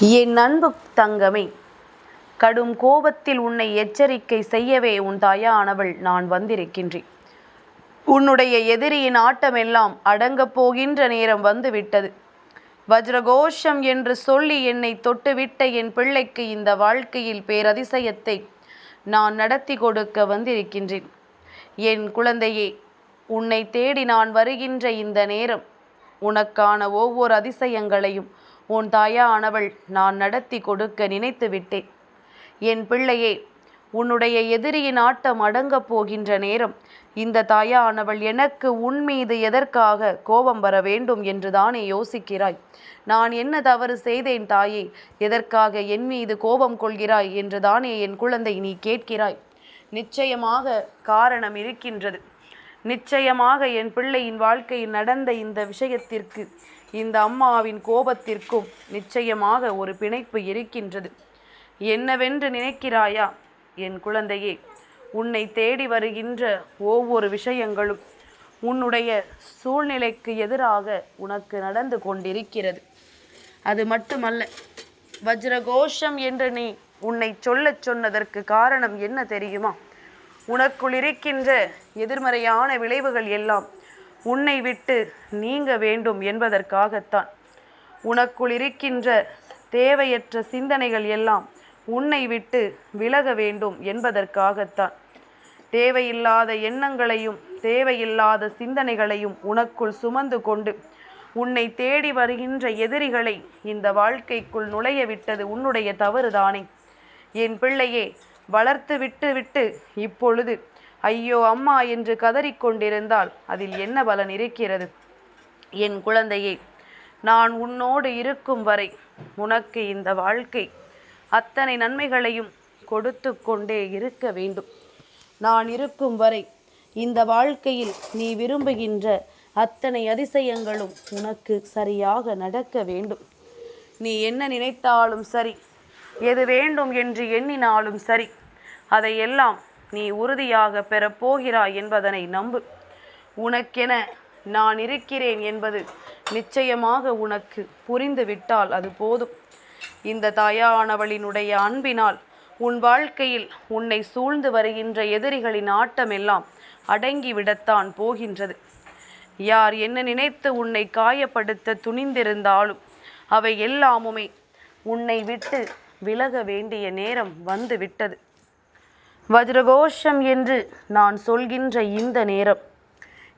என் அன்பு தங்கமே கடும் கோபத்தில் உன்னை எச்சரிக்கை செய்யவே உன் தாயானவள் நான் வந்திருக்கின்றேன். உன்னுடைய எதிரியின் ஆட்டமெல்லாம் அடங்கப் போகின்ற நேரம் வந்துவிட்டது. வஜ்ரகோஷம் என்று சொல்லி என்னை தொட்டுவிட்ட என் பிள்ளைக்கு இந்த வாழ்க்கையில் பேரதிசயத்தை நான் நடத்தி கொடுக்க வந்திருக்கின்றேன். என் குழந்தையே உன்னை தேடி நான் வருகின்ற இந்த நேரம் உனக்கான ஒவ்வொரு அதிசயங்களையும் உன் தாயா ஆனவள் நான் நடத்தி கொடுக்க நினைத்து விட்டேன். என் பிள்ளையே உன்னுடைய எதிரியின் ஆட்டம் அடங்கப் போகின்ற நேரம் இந்த தாயானவள் எனக்கு உன் மீது எதற்காக கோபம் வர வேண்டும் என்று தானே யோசிக்கிறாய்? நான் என்ன தவறு செய்தேன் தாயே? எதற்காக என் மீது கோபம் கொள்கிறாய் என்று தானே என் குழந்தை நீ கேட்கிறாய்? நிச்சயமாக காரணம் இருக்கின்றது. நிச்சயமாக என் பிள்ளையின் வாழ்க்கையில் நடந்த இந்த விஷயத்திற்கு இந்த அம்மாவின் கோபத்திற்கும் நிச்சயமாக ஒரு பிணைப்பு இருக்கின்றது. என்னவென்று நினைக்கிறாயா? என் குழந்தையே உன்னை தேடி வருகின்ற ஒவ்வொரு விஷயங்களும் உன்னுடைய சூழ்நிலைக்கு எதிராக உனக்கு நடந்து கொண்டிருக்கிறது. அது மட்டுமல்ல வஜ்ரகோஷம் என்று நீ உன்னை சொல்லச் சொன்னதற்கு காரணம் என்ன தெரியுமா? உனக்குள் இருக்கின்ற எதிர்மறையான விளைவுகள் எல்லாம் உன்னை விட்டு நீங்க வேண்டும் என்பதற்காகத்தான். உனக்குள் இருக்கின்ற தேவையற்ற சிந்தனைகள் எல்லாம் உன்னை விட்டு விலக வேண்டும் என்பதற்காகத்தான். தேவையில்லாத எண்ணங்களையும் தேவையில்லாத சிந்தனைகளையும் உனக்குள் சுமந்து கொண்டு உன்னை தேடி வருகின்ற எதிரிகளை இந்த வாழ்க்கைக்குள் நுழைய விட்டது உன்னுடைய தவறுதானே. என் பிள்ளையே வளர்த்து விட்டு விட்டு இப்பொழுது ஐயோ அம்மா என்று கதறிக்கொண்டிருந்தால் அதில் என்ன பலன் இருக்கிறது? என் குழந்தையே நான் உன்னோடு இருக்கும் வரை உனக்கு இந்த வாழ்க்கை அத்தனை நன்மைகளையும் கொடுத்து கொண்டே இருக்க வேண்டும். நான் இருக்கும் வரை இந்த வாழ்க்கையில் நீ விரும்புகின்ற அத்தனை அதிசயங்களும் உனக்கு சரியாக நடக்க வேண்டும். நீ என்ன நினைத்தாலும் சரி எது வேண்டும் என்று எண்ணினாலும் சரி அதையெல்லாம் நீ உறுதியாக பெறப்போகிறாய் என்பதனை நம்பு. உனக்கென நான் இருக்கிறேன் என்பது நிச்சயமாக உனக்கு புரிந்துவிட்டால் அது போதும். இந்த தாயானவளினுடைய அன்பினால் உன் வாழ்க்கையில் உன்னை சூழ்ந்து வருகின்ற எதிரிகளின் ஆட்டமெல்லாம் அடங்கிவிடத்தான் போகின்றது. யார் என்ன நினைத்து உன்னை காயப்படுத்த துணிந்திருந்தாலும் அவை எல்லாமுமே உன்னை விட்டு விலக வேண்டிய நேரம் வந்து விட்டது வஜ்ரகோஷம் என்று நான் சொல்கின்ற இந்த நேரம்.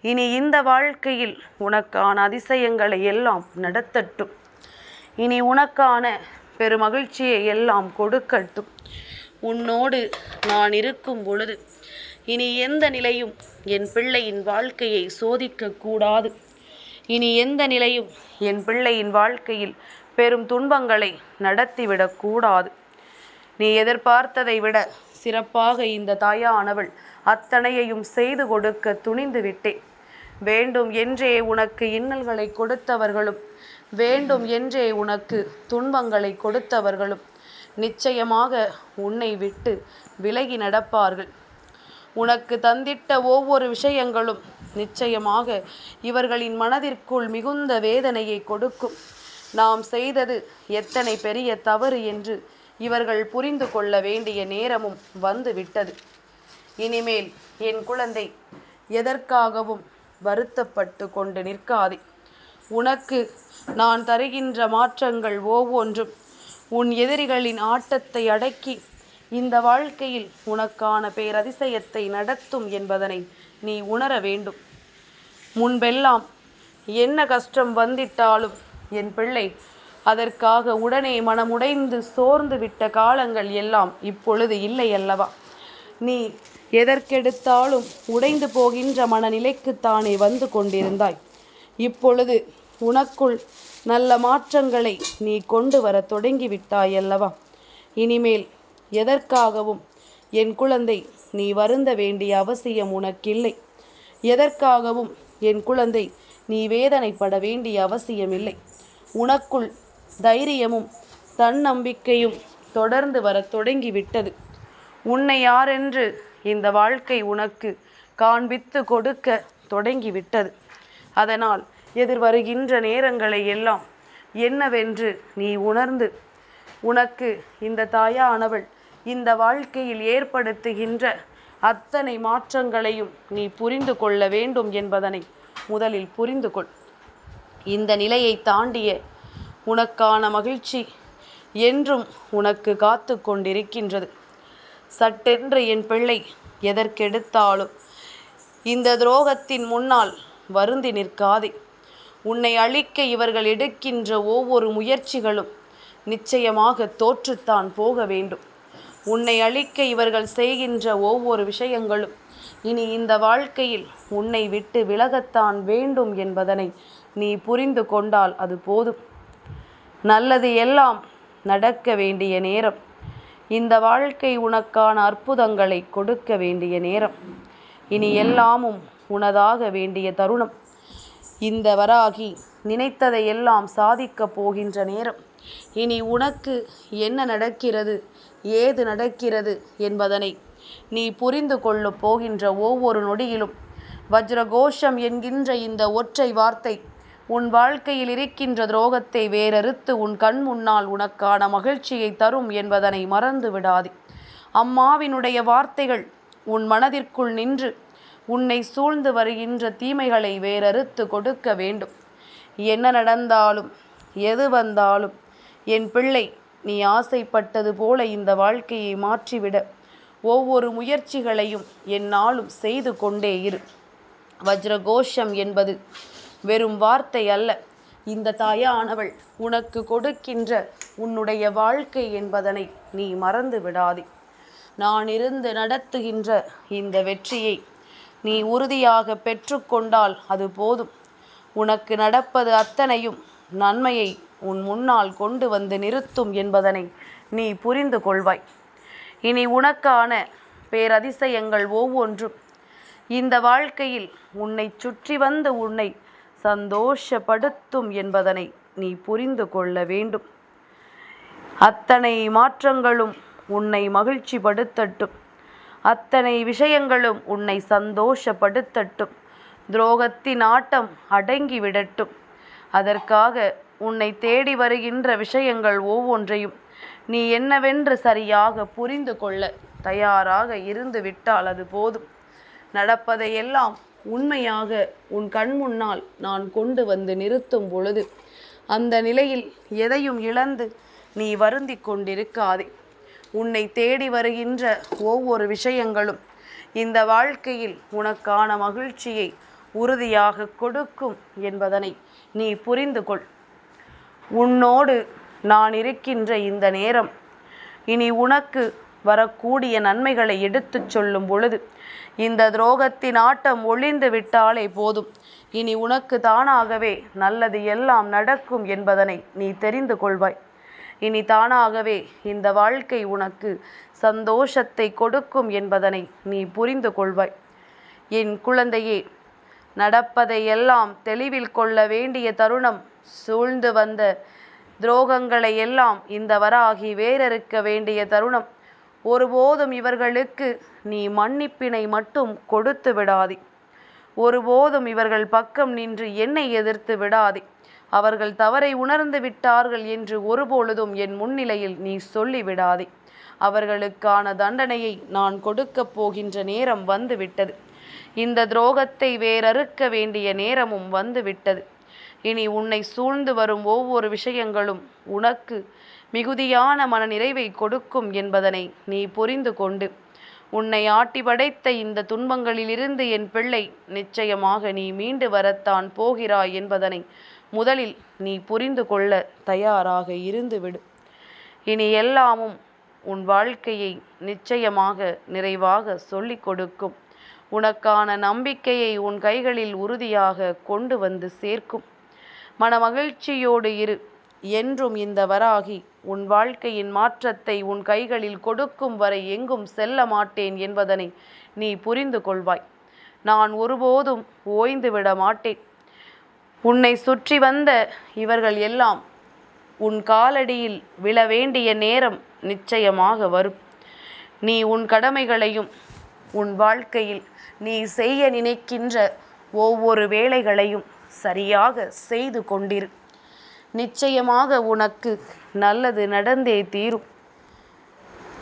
இனி இந்த வாழ்க்கையில் உனக்கான அதிசயங்களை எல்லாம் நடத்தட்டும். இனி உனக்கான பெருமகிழ்ச்சியை எல்லாம் கொடுக்கட்டும். உன்னோடு நான் இருக்கும் பொழுது இனி எந்த நிலையும் என் பிள்ளையின் வாழ்க்கையை சோதிக்க கூடாது இனி எந்த நிலையும் என் பிள்ளையின் வாழ்க்கையில் பெரும் துன்பங்களை நடத்திவிடக்கூடாது. நீ எதிர்பார்த்ததை விட சிறப்பாக இந்த தாயானவள் அத்தனையையும் செய்து கொடுக்க துணிந்து விட்டேன் வேண்டும் என்றே உனக்கு இன்னல்களை கொடுத்தவர்களும் வேண்டும் என்றே உனக்கு துன்பங்களை கொடுத்தவர்களும் நிச்சயமாக உன்னை விட்டு விலகி நடப்பார்கள். உனக்கு தந்திட்ட ஒவ்வொரு விஷயங்களும் நிச்சயமாக இவர்களின் மனதிற்குள் மிகுந்த வேதனையை கொடுக்கும். நாம் செய்தது எத்தனை பெரிய தவறு என்று இவர்கள் புரிந்து கொள்ள வேண்டிய நேரமும் வந்து விட்டது இனிமேல் என் குழந்தை எதற்காகவும் வருத்தப்பட்டு கொண்டு நிற்காதே. உனக்கு நான் தருகின்ற மாற்றங்கள் ஒவ்வொன்றும் உன் எதிரிகளின் ஆட்டத்தை அடக்கி இந்த வாழ்க்கையில் உனக்கான பேரதிசயத்தை நடத்தும் என்பதனை நீ உணர வேண்டும். முன்பெல்லாம் என்ன கஷ்டம் வந்திட்டாலும் என் பிள்ளை அதற்காக உடனே மனமுடைந்து சோர்ந்து விட்ட காலங்கள் எல்லாம் இப்பொழுது இல்லை அல்லவா? நீ எதற்கெடுத்தாலும் உடைந்து போகின்ற மனநிலைக்குத்தானே வந்து கொண்டிருந்தாய். இப்பொழுது உனக்குள் நல்ல மாற்றங்களை நீ கொண்டு வர தொடங்கிவிட்டாய் அல்லவா? இனிமேல் எதற்காகவும் என் குழந்தை நீ வருந்த வேண்டிய அவசியம் உனக்கில்லை. எதற்காகவும் என் குழந்தை நீ வேதனைப்பட வேண்டிய அவசியமில்லை. உனக்குள் தைரியமும் தன்னம்பிக்கையும் தொடர்ந்து வர தொடங்கிவிட்டது. உன்னை யாரென்று இந்த வாழ்க்கை உனக்கு காண்பித்து கொடுக்க தொடங்கிவிட்டது. அதனால் எதிர்வருகின்ற நேரங்களை எல்லாம் என்னவென்று நீ உணர்ந்து உனக்கு இந்த தாயானவள் இந்த வாழ்க்கையில் ஏற்படுத்துகின்ற அத்தனை மாற்றங்களையும் நீ புரிந்து கொள்ள வேண்டும் என்பதனை முதலில் புரிந்து கொள். இந்த நிலையை தாண்டிய உனக்கான மகிழ்ச்சி என்றும் உனக்கு காத்து கொண்டிருக்கின்றது. சட்டென்று என் பிள்ளை எதற்கெடுத்தாலும் இந்த துரோகத்தின் முன்னால் வருந்தி நிற்காதே. உன்னை அழிக்க இவர்கள் எடுக்கின்ற ஒவ்வொரு முயற்சிகளும் நிச்சயமாக தோற்றுத்தான் போக வேண்டும். உன்னை அழிக்க இவர்கள் செய்கின்ற ஒவ்வொரு விஷயங்களும் இனி இந்த வாழ்க்கையில் உன்னை விட்டு விலகத்தான் வேண்டும் என்பதனை நீ புரிந்து கொண்டால் அது போதும். நல்லது எல்லாம் நடக்க வேண்டிய நேரம். இந்த வாழ்க்கை உனக்கான அற்புதங்களை கொடுக்க வேண்டிய நேரம். இனி எல்லாமும் உனதாக வேண்டிய தருணம். இந்த வராகி நினைத்ததை எல்லாம் சாதிக்கப் போகின்ற நேரம். இனி உனக்கு என்ன நடக்கிறது ஏது நடக்கிறது என்பதனை நீ புரிந்து கொள்ளப் போகின்ற ஒவ்வொரு நொடியிலும். வஜ்ரகோஷம் என்கின்ற இந்த ஒற்றை வார்த்தை உன் வாழ்க்கையில் இருக்கின்ற துரோகத்தை வேறறுத்து உன் கண் முன்னால் உனக்கான மகிழ்ச்சியை தரும் என்பதனை மறந்து விடாதே. அம்மாவினுடைய வார்த்தைகள் உன் மனதிற்குள் நின்று உன்னை சூழ்ந்து வருகின்ற தீமைகளை வேறறுத்து கொடுக்க வேண்டும். என்ன நடந்தாலும் எது வந்தாலும் என் பிள்ளை நீ ஆசைப்பட்டது போல இந்த வாழ்க்கையை மாற்றிவிட ஒவ்வொரு முயற்சிகளையும் என்னாலும் செய்து கொண்டே இரு. வஜ்ரகோஷம் என்பது வெறும் வார்த்தை அல்ல. இந்த தாயானவள் உனக்கு கொடுக்கின்ற உன்னுடைய வாழ்க்கை என்பதனை நீ மறந்து விடாதே. நான் இருந்து நடத்துகின்ற இந்த வெற்றியை நீ உறுதியாக பெற்றுக்கொண்டால் அது போதும். உனக்கு நடப்பது அத்தனையும் நன்மையை உன் முன்னால் கொண்டு வந்து நிறுத்தும் என்பதனை நீ புரிந்து கொள்வாய். இனி உனக்கான பேரதிசயங்கள் ஒவ்வொன்றும். இந்த வாழ்க்கையில் உன்னை சுற்றி வந்து உன்னை சந்தோஷப்படுத்தும் என்பதனை நீ புரிந்து கொள்ள வேண்டும். அத்தனை மாற்றங்களும் உன்னை மகிழ்ச்சிப்படுத்தட்டும். அத்தனை விஷயங்களும் உன்னை சந்தோஷப்படுத்தட்டும். துரோகத்தின் ஆட்டம் அடங்கிவிடட்டும். அதற்காக உன்னை தேடி வருகின்ற விஷயங்கள் ஒவ்வொன்றையும் நீ என்னவென்று சரியாக புரிந்து கொள்ள தயாராக இருந்து விட்டால் அது போதும். நடப்பதையெல்லாம் உண்மையாக உன் கண் முன்னால் நான் கொண்டு வந்து நிறுத்தும் பொழுது அந்த நிலையில் எதையும் இழந்து நீ வருந்தி கொண்டிருக்காதே. உன்னை தேடி வருகின்ற ஒவ்வொரு விஷயங்களும் இந்த வாழ்க்கையில் உனக்கான மகிழ்ச்சியை உறுதியாக கொடுக்கும் என்பதனை நீ புரிந்து கொள். உன்னோடு நான் இருக்கின்ற இந்த நேரம் இனி உனக்கு வரக்கூடிய நன்மைகளை எடுத்துச் சொல்லும் பொழுது இந்த துரோகத்தின் ஆட்டம் ஒளிந்து விட்டாலே போதும். இனி உனக்கு தானாகவே நல்லது எல்லாம் நடக்கும் என்பதனை நீ தெரிந்து கொள்வாய். இனி தானாகவே இந்த வாழ்க்கை உனக்கு சந்தோஷத்தை கொடுக்கும் என்பதனை நீ புரிந்து கொள்வாய். என் குழந்தையே நடப்பதை எல்லாம் தெளிவில் கொள்ள வேண்டிய தருணம் சூழ்ந்து வந்த துரோகங்களை எல்லாம் இந்த வராகி வேறறுக்க வேண்டிய தருணம். ஒருபோதும் இவர்களுக்கு நீ மன்னிப்பினை மட்டும் கொடுத்து விடாதே. ஒருபோதும் இவர்கள் பக்கம் நின்று என்னை எதிர்த்து விடாதே. அவர்கள் தவறை உணர்ந்து விட்டார்கள் என்று ஒருபொழுதும் என் முன்னிலையில் நீ சொல்லி விடாதே. அவர்களுக்கான தண்டனையை நான் கொடுக்கப் போகின்ற நேரம் வந்துவிட்டது. இந்த துரோகத்தை வேறறுக்க வேண்டிய நேரமும் வந்துவிட்டது. இனி உன்னை சூழ்ந்து வரும் ஒவ்வொரு விஷயங்களும் உனக்கு மிகுதியான மன நிறைவை கொடுக்கும் என்பதனை நீ புரிந்து கொண்டு உன்னை ஆட்டி படைத்த இந்த துன்பங்களிலிருந்து என் பிள்ளை நிச்சயமாக நீ மீண்டு வரத்தான் போகிறாய் என்பதனை முதலில் நீ புரிந்து கொள்ள தயாராக இருந்துவிடு. இனி எல்லாமும் உன் வாழ்க்கையை நிச்சயமாக நிறைவாக சொல்லிக் கொடுக்கும். உனக்கான நம்பிக்கையை உன் கைகளில் உறுதியாக கொண்டு வந்து சேர்க்கும். மனமகிழ்ச்சியோடு இரு. என்றும் இந்த வராகி உன் வாழ்க்கையின் மாற்றத்தை உன் கைகளில் கொடுக்கும் வரை எங்கும் செல்ல மாட்டேன் என்பதனை நீ புரிந்து கொள்வாய். நான் ஒருபோதும் ஓய்ந்து விட மாட்டேன். உன்னை சுற்றி வந்த இவர்கள் எல்லாம் உன் காலடியில் விழ வேண்டிய நேரம் நிச்சயமாக வரும். நீ உன் கடமைகளையும் உன் வாழ்க்கையில் நீ செய்ய நினைக்கின்ற ஒவ்வொரு வேலைகளையும் சரியாக செய்து கொண்டிரு. நிச்சயமாக உனக்கு நல்லது நடந்தே தீரும்.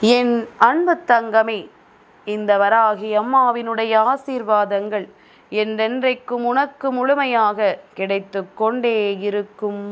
என் அன்பு தங்கமே இந்த வராகி அம்மாவினுடைய ஆசீர்வாதங்கள் என்றென்றைக்கும் உனக்கு முழுமையாக கிடைத்து கொண்டே இருக்கும்.